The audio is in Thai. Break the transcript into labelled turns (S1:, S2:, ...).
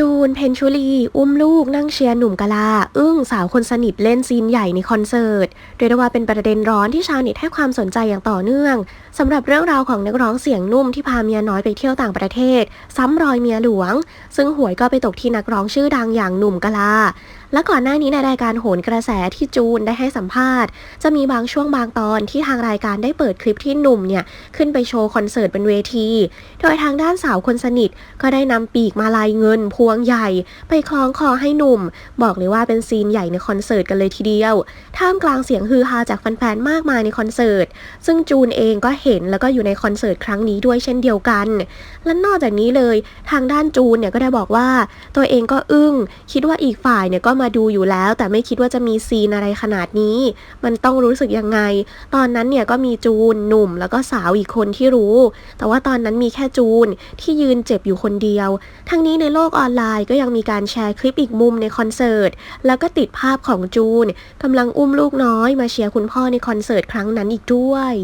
S1: จูน เพนชุลี อุ้มลูกนั่งเชียร์หนุ่มกะลา อึ้งสาวคนสนิทเล่นซีนใหญ่ในคอนเสิร์ตเรียกได้ว่าเป็นประเด็นร้อนที่ชาวเน็ตให้ความสนใจอย่างต่อเนื่องสำหรับเรื่องราวของนักร้องเสียงนุ่มที่พาเมียน้อยไปเที่ยวต่างประเทศ ซ้ำรอยเมียหลวง ซึ่งหวยก็ไปตกที่นักร้องชื่อดังอย่างหนุ่มกะลา และก่อนหน้านี้ในรายการโหนกระแสที่จูนได้ให้สัมภาษณ์ จะมีบางช่วงบางตอนที่ทางรายการได้เปิดคลิปที่หนุ่มเนี่ยขึ้นไปโชว์คอนเสิร์ตบนเวที โดยทางด้านสาวคนสนิท ก็ได้นำปีกมาลายเงิน พวงใหญ่ ไปคล้องคอให้หนุ่ม บอกเลยว่าเป็นซีนใหญ่ในคอนเสิร์ตกันเลยทีเดียว ท่ามกลางเสียงฮือฮาจากแฟนๆมากมายในคอนเสิร์ต ซึ่งจูนเองก็เห็นแล้วก็อยู่ในคอนเสิร์ตครั้งนี้ด้วยเช่นเดียวกัน และนอกจากนี้เลย ทางด้านจูนเนี่ยก็ได้บอกว่า ตัวเองก็อึ้งคิดว่าอีกฝ่ายเนี่ยก็มาดูอยู่แล้ว แต่ไม่คิดว่าจะมีซีนอะไรขนาดนี้ มันต้องรู้สึกยังไง ตอนนั้นเนี่ยก็มีจูนหนุ่มแล้วก็สาวอีกคนที่รู้ แต่ว่าตอนนั้นมีแค่จูนที่ยืนเจ็บอยู่คนเดียว ทั้งนี้ในโลกออนไลน์ก็ยังมีการแชร์คลิปอีกมุมในคอนเสิร์ตแล้วก็ติดภาพของจูนกำลังอุ้มลูกน้อยมาเชียร์คุณพ่อในคอนเสิร์ตครั้งนั้นอีกด้วย